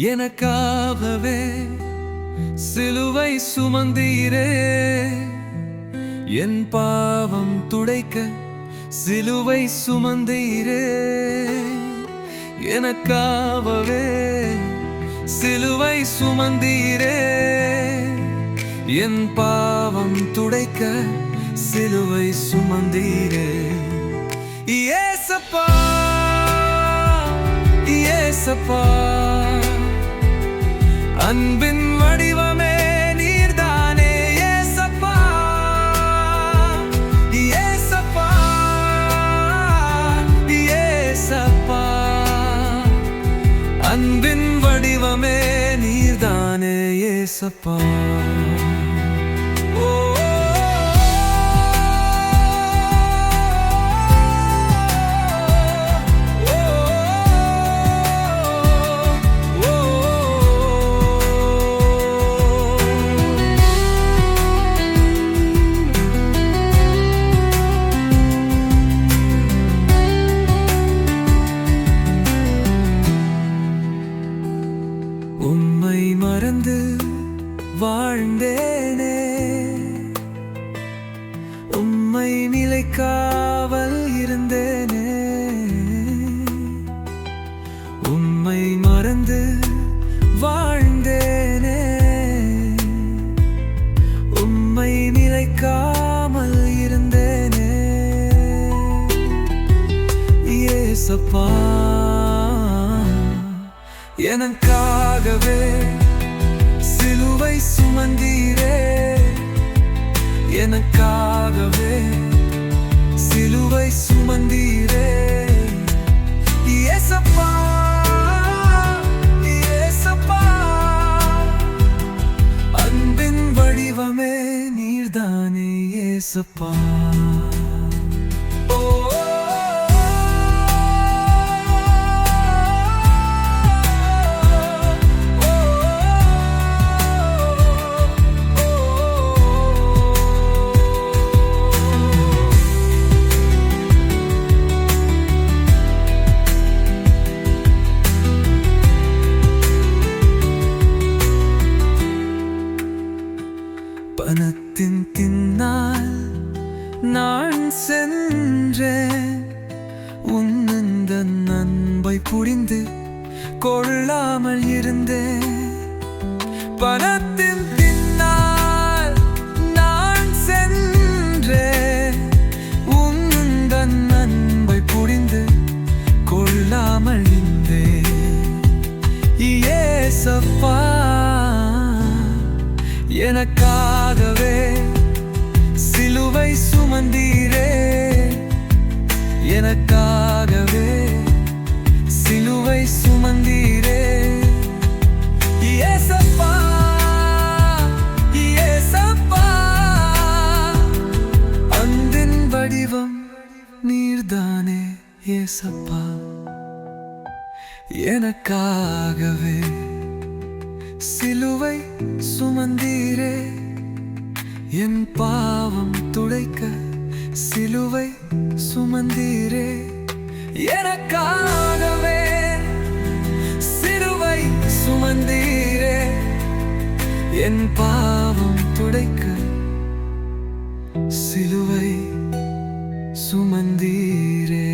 எனக்காகவே சிலுவை சுமந்தீரே. என் பாவம் துடைக்க சிலுவை சுமந்தீரே. எனக்காகவே சிலுவை சுமந்தீரே. என் பாவம் துடைக்க சிலுவை சுமந்தீரே. ஏசப்பா ஏசப்பா. அன்பின் வடிவமே நீர்தானே ஏசப்பா. ஏசப்பா. ஏசப்பா. அன்பின் வடிவமே நீர்தானே ஏசப்பா. மறந்து வாழ்ந்தேனே. உம்மை நிலைக்காவல் இருந்தேனே. உம்மை மறந்து வாழ்ந்தேனே. உம்மை நிலைக்காமல் இருந்தேனே. ஏசப்பா எனக்காகவே சிலுவை சுமந்தீரே. எனக்காகவே சிலுவை சுமந்தீரே. ஏசப்பா ஏசப்பா அன்பின் வடிவமே நீர்தானே ஏசப்பா சென்றேன் உன்னந்த நண்பை புரிந்து கொள்ளாமல் இருந்தேன் பணத்தின் பின்னால் நான் சென்றேன் உன்னந்த நண்பை புரிந்து கொள்ளாமல் இருந்தேன் ஏசப்பா எனக்காகவே சிலுவை சுமந்தீரே. எனக்காகவே சிலுவை சுமந்தீரே. ஏசப்பா ஏசப்பா அன்பின் வடிவம் நீர்தானே ஏசப்பா எனக்காகவே சிலுவை சுமந்தீரே. என் பாவம் துடைக்க சிலுவை சுமந்தீரே எனக்காகவே சிலுவை சுமந்தீரே என் பாவம் துடைக்க சிலுவை சுமந்தீரே.